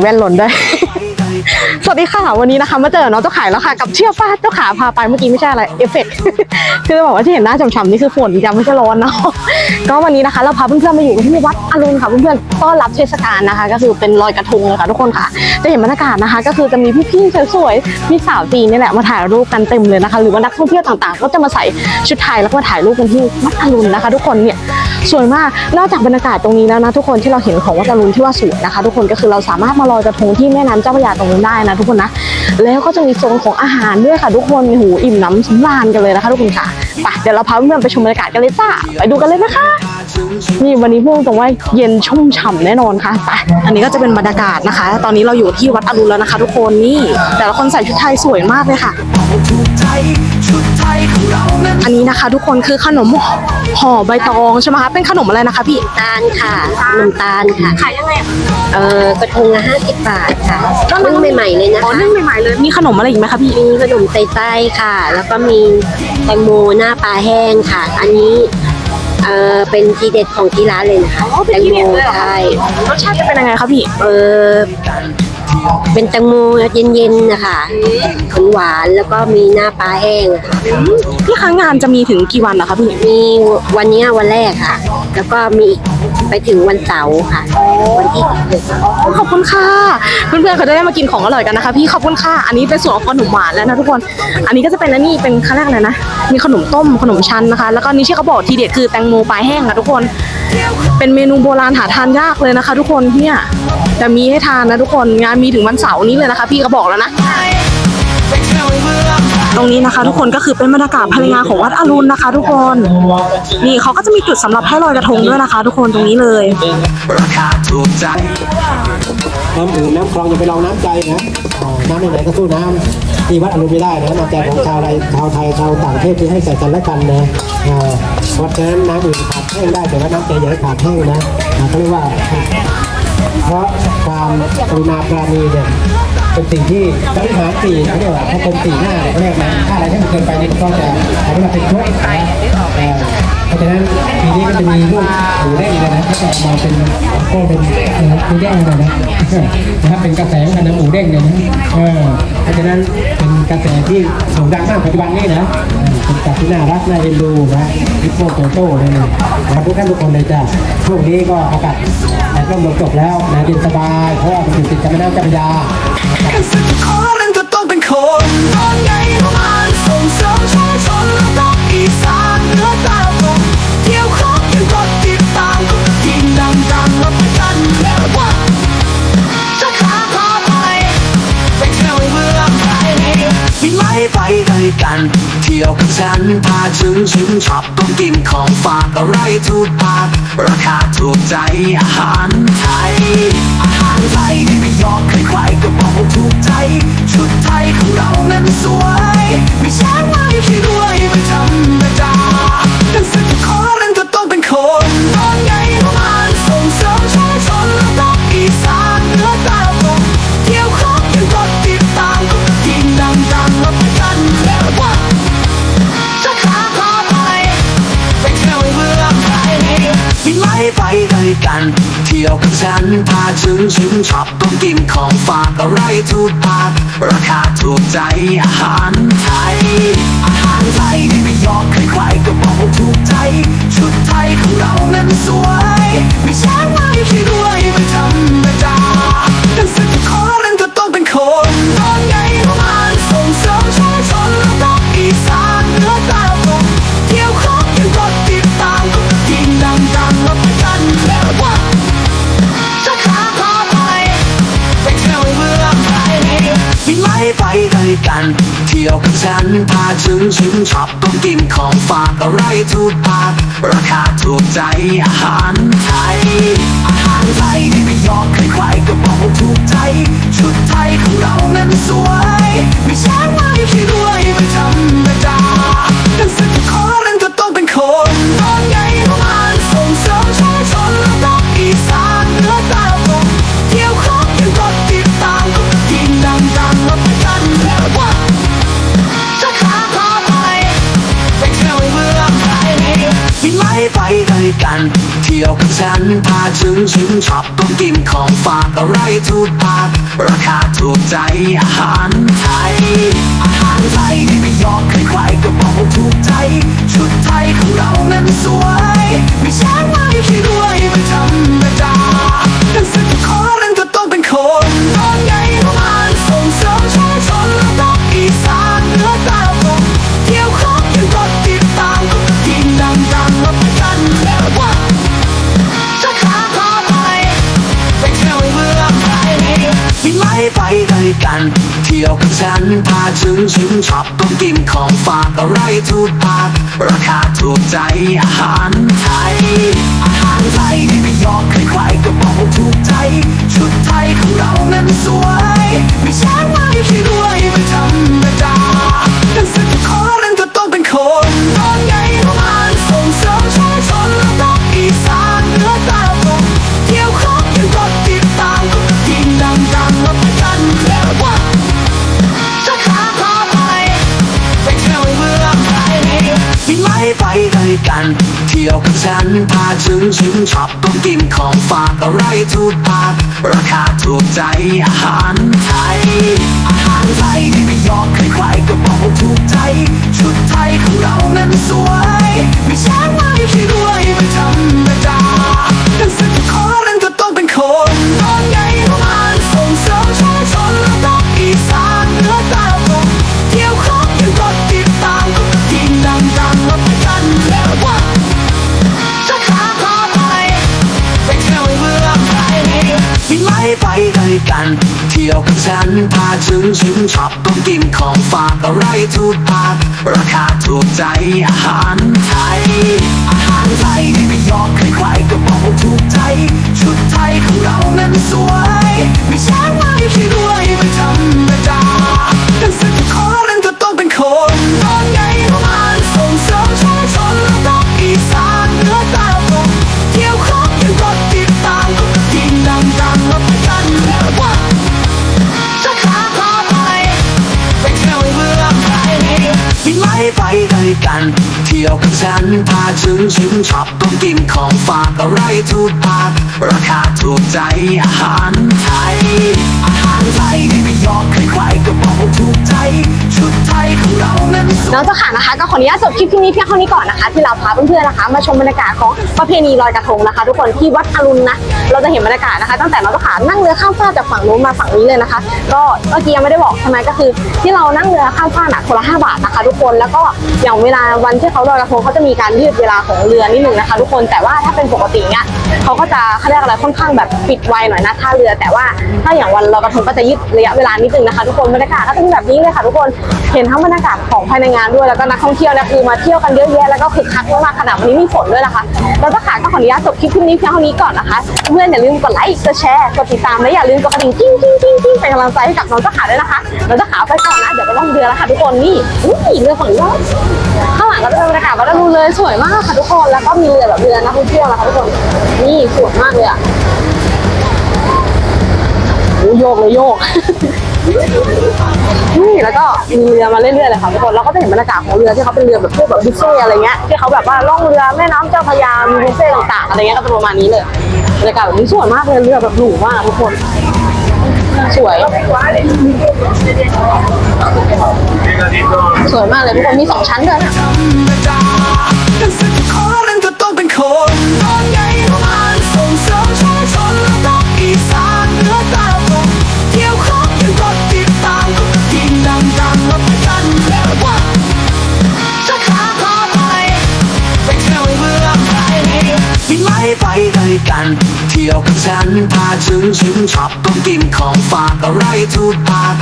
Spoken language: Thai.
แว่นหล่นด้วย สวัสดีค่ะวันนี้นะคะมาเจอน้องเจ้าขายแล้วค่ะกับเชี่ยวฟ้าเจ้าขาพาไปเมื่อกี้ไม่ใช่อะไรเอฟเฟกต์คือจะบอกว่าที่เห็นหน้าฉ่ำๆนี่คือฝนยังไม่ใช่ร้อนเนาะก็วันนี้นะคะเราพาเพื่อนๆมาอยู่ที่วัดอรุณค่ะเพื่อนๆต้อนรับเทศกาลนะคะ ก็คือเป็นลอยกระทงเลยค่ะทุกคนค่ะ จะเห็นบรรยากาศนะคะ ก็คือจะมีพี่ๆสวยๆมีสาวจีนนี่แหละมาถ่ายรูปกันเต็มเลยนะคะ หรือว่านักท่องเที่ยวต่างๆ ก็จะมาใส่ชุดไทยแล้วก็มาถ่ายรูปกันที่วัดอรุณนะคะ ทุกคนเนี่ยสวยมากนอกจากบรรยากาศตรงนี้แล้วนะทุกคนที่เราเห็นของวัดอรุณที่ว่าสวยนะคะ ทุกคนก็คือเราสามารถมาลอยกระทงที่แม่น้ำเจ้าพระยาตรงนี้ได้นะทุกคนนะ แล้วก็จะมีโซนของอาหารด้วยค่ะ ทุกคนหูอิ่มน้ำสำราญกันเลยนะคะทุกคนค่ะไปเดี๋ยวเราพาเพื่อนไปชมบรรยากาศกันเลยจ้าไปดูกันเลยนะคะ นี่วันนี้พูดตรงว่าเย็นชุ่มฉ่ำแน่นอนค่ะไปอันนี้ก็จะเป็นบรรยากาศนะคะ ตอนนี้เราอยู่ที่วัดอรุณแล้วนะคะ ทุกคนนี่แต่ละคนใส่ชุดไทยสวยมากเลยค่ะ นนี้นะคะ ทุกคนคือขนมห่อใบตองใช่ไหมคะเป็นขนมอะไรนะคะพี่ตาลค่ะขนมตาลค่ะขายยังไงเอ่อกระทงละห้าสิบบาทค่ะนึ่งใหม่ๆเลยนะอ๋อคะนึ่งใหม่ๆเลยมีขนมอะไรอีกไหมคะพี่มีขนมไส้ไส้ค่ะ แล้วก็มีแตงโมหน้าปลาแห้งค่ะ อันนี้เอ่อเป็นทีเด็ดของที่ร้านเลยนะคะอ๋อเป็นที่เด็ดเลยเหรอคะใช่รสชาติจะเป็นยังไงคะพี่เออ เป็นแตงโมเย็นๆนะคะหวานๆแล้วก็มีหน้าปลาแห้งอะค่ะพี่คะงานจะมีถึงกี่วันนะคะพี่มีวันเนี้ยวันแรกค่ะ แล้วก็มีอีกไปถึงวันเสาร์ค่ะ วันที่สิบขอบคุณค่ะเพื่อนๆเขาจะได้มากินของอร่อยกันนะคะ พี่ขอบคุณค่ะอันนี้เป็นส่วนของขนมหวานแล้วนะทุกคน อันนี้ก็จะเป็นอันนี้เป็นขั้นแรกเลยนะมีขนมต้มขนมชั้นนะคะ แล้วก็อันนี้ที่เขาบอกทีเด็ดคือแตงโมปลายแห้งค่ะทุกคน เป็นเมนูโบราณหาทานยากเลยนะคะ ทุกคนเนี่ยแต่มีให้ทานนะทุกคนงานมีถึงวันเสาร์นี้เลยนะคะ พี่เขาบอกแล้วนะ ตรงนี้นะคะ ทุกคนก็คือเป็นบรรยากาศภายในงานของวัดอรุณนะคะ ทุกคน นี่เขาก็จะมีจุดสำหรับให้ลอยกระทงด้วยนะคะ ทุกคนตรงนี้เลยราคาถูกใจน้ำอื่นน้ำคลองอย่าไปลองน้ำใจนะน้ำไหนก็สู้น้ำที่วัดอรุณไม่ได้นะน้ำใจของชาวไทยชาวไทยชาวต่างประเทศที่ให้ใส่กันและกันนะเพราะฉะนั้นน้ำอื่นขาดแห้งได้แต่ว่าน้ำใจอย่าให้ขาดแห้งนะเขาเรียกว่า เพราะความกรุณาปราณีเนี่ยเป็นสิ่งที่บริหารสี่เขาเรียกว่าพระพรมสี่หน้าเขาเรียกนะถ้าอะไรที่มันเกินไปนี่ยมันก็จะทำให้มันเป็นทุกข์ มูเด้งเลยนะก็จะออกมาเป็นก็เป็นหมูเด้งเลยนะนะครับเป็นกระแสเหมือนกันนะหมูเด้งเนี่ยนะเออเพราะฉะนั้นเป็นกระแสที่โด่งดังมากปัจจุบันนี้นะเป็นสัตว์ที่น่ารักน่าเอ็นดูนะฮิปโปโตโต้เลยนะครับทุกท่านทุกคนเลยจ้ะช่วงนี้ก็อากาศแดดร่มลมตกแล้วนะเย็นสบายเพราะว่ามันอยู่ติดกับแม่น้ำเจ้าพระยาต้องเป็นคนตอนไงประมาณส่งเสริมชุมชนและต้องอีสานเนื้อตา ด้วยกัน เที่ยวกับฉันพาถึงชิมช็อปต้องกินของฝากอะไรถูกปากราคาถูกใจอาหารไทย อาหารไทยที่ไม่ยอมใครๆก็บอกว่าถูกใจ ชุดไทยของเรา กันเที่ยวกับฉันพาถึงชิมช็อปต้องกินของฝากอะไรถูกปากราคาถูกใจอาหารไทย อาหารไทยที่ไม่ยอมใครๆก็บอกว่าถูกใจ ชุดไทยของเรานั้น กัน เที่ยวกับฉันพาถึงชิมช็อปต้องกินของฝากอะไรถูกปากราคาถูกใจอาหารไทย อาหารไทยที่ไม่ยอมใครๆก็บอกว่าถูกใจ ชุดไทยของเรานั้นสวย ในเมืองไทยมีไล่ไปด้วยกัน เที่ยวกับฉันพาชิมชิมช็อปต้องกินของฝากอะไรถูกปากราคาถูกใจอาหารไทย อาหารไทยที่ไม่ยอมใครๆก็บอกว่าถูกใจ ชุดไทยของเรานั้นสวย ไปด้วยกัน เที่ยวกับฉันพาถึงชิมช็อปต้องกินของฝากอะไรถูกปากราคาถูกใจอาหารไทย อาหารไทยที่ไม่ยอมใครๆก็บอกว่าถูกใจ ชุดไทยของเรานั้นสวย ไม่ใช่ มีไล่ไปด้วยกัน เที่ยวกับฉันพาถึงชิมช็อปต้องกินของฝากอะไรถูกปากราคาถูกใจอาหารไทย อาหารไทยที่ไม่ยอมใครๆก็บอกว่าถูกใจ ชุดไทยของเรานั้นสวย ไม่ใช่ว่า ด้วยกัน เที่ยวกับฉันพาถึงชิมช็อปต้องกินของฝากอะไรถูกปากราคาถูกใจอาหารไทย อาหารไทยที่ไม่ยอมใครๆก็บอกว่าถูกใจ ชุดไทยของเรานั้นสวย ไม่ใช่ว่าแค่รวย สิไล่ไปด้วยกัน เที่ยวกับฉันพาชิมชิมช็อปต้องกินของฝากอะไรถูกปากราคาถูกใจอาหารไทยอาหาร ไทยที่ไม่ยอมใครๆก็บอกว่าถูกใจ ชุดไทยของเรานั้นน้องเจ้าขานะคะ ก็ขออนุญาตจบคลิปที่นี้เพียงเท่านี้ก่อนนะคะ ที่เราพาเพื่อนๆนะคะ มาชมบรรยากาศของประเพณีลอยกระทงนะคะ ทุกคนที่วัดอรุณนะเราจะเห็นบรรยากาศนะคะ ตั้งแต่น้องเจ้าขานั่งเรือข้ามฟากจากฝั่งนู้นมาฝั่งนี้เลยนะคะ ก็เมื่อกี้ยังไม่ได้บอกใช่ไหมก็คือ ที่เรานั่งเรือข้ามฟากนะคนละ5บาทนะคะ ทุกคนแล้วก็อย่างเวลาวันที่เขาลอยกระทงเขาจะมีการยืดเวลาของเรือนิดนึงนะคะ ทุกคนแต่ว่าถ้าเป็นปกติเนี่ยเขาก็จะเขาเรียกอะไรค่อนข้างแบบปิดไวหน่อยนะท่าเรือแต่ว่าถ้าอย่างวันลอยกระทงก็จะยืดระยะเวลานิดนึงนะคะ ทุกคนบรรยากาศก็จะเป็นแบบนี้เลยค่ะ ทุกคนเห็นทั้งบรรยากาศของภายในงานด้วยแล้วก็นักท่องเที่ยวนี่ยคือมาเที่ยวกันเยอะแยะแล้วก็คึกคักมากๆขนาดวันนี้มีฝนด้วยนะคะแล้วก็ขาก็ขออนุญาตจบคลิปนี้เพียงเท่านี้ก่อนนะคะเพื่อนอย่าลืมกดไลค์กดแชร์กดติดตามและอย่าลืมกดกระดิ่งกิ้งกิ้งกิ้งกิ้งเป็นกำลังใจให้กับน้องเจ้าขาด้วยนะคะน้องเจ้าขาไปก่อนนะเดี๋ยวไปล่องเรือแล้วค่ะทุกคนนี่อุ้ยเรือฝั่งนี้ข้างหลังก็จะเป็นบรรยากาศวัดอรุณเลยสวยมากค่ะทุกคนแล้วก็มีเรือแบบเรือนักท่องเที่ยวนะคะทุกคนนี่สวยมากเลยอะ โยกเลยโยก นี่แล้วก็มีเรือมาเรื่อยๆเลยค่ะทุกคนเราก็จะเห็นบรรยากาศของเรือที่เขาเป็นเรือแบบพวกแบบบุฟเฟ่อะไรเงี้ยที่เขาแบบว่าล่องเรือแม่น้ำเจ้าพระยามีบุฟเฟ่ต์ต่างๆอะไรเงี้ยก็จะประมาณนี้เลยบรรยากาศแบบนี้สวยมากเลยเรือแบบหรูมากทุกคนสวย สวยมากเลยทุกคนมีสองชั้นด้วย ไปด้วยกัน เที่ยวกับฉันพาถึงชิมช็อปต้องกินของฝากอะไรทุกปาก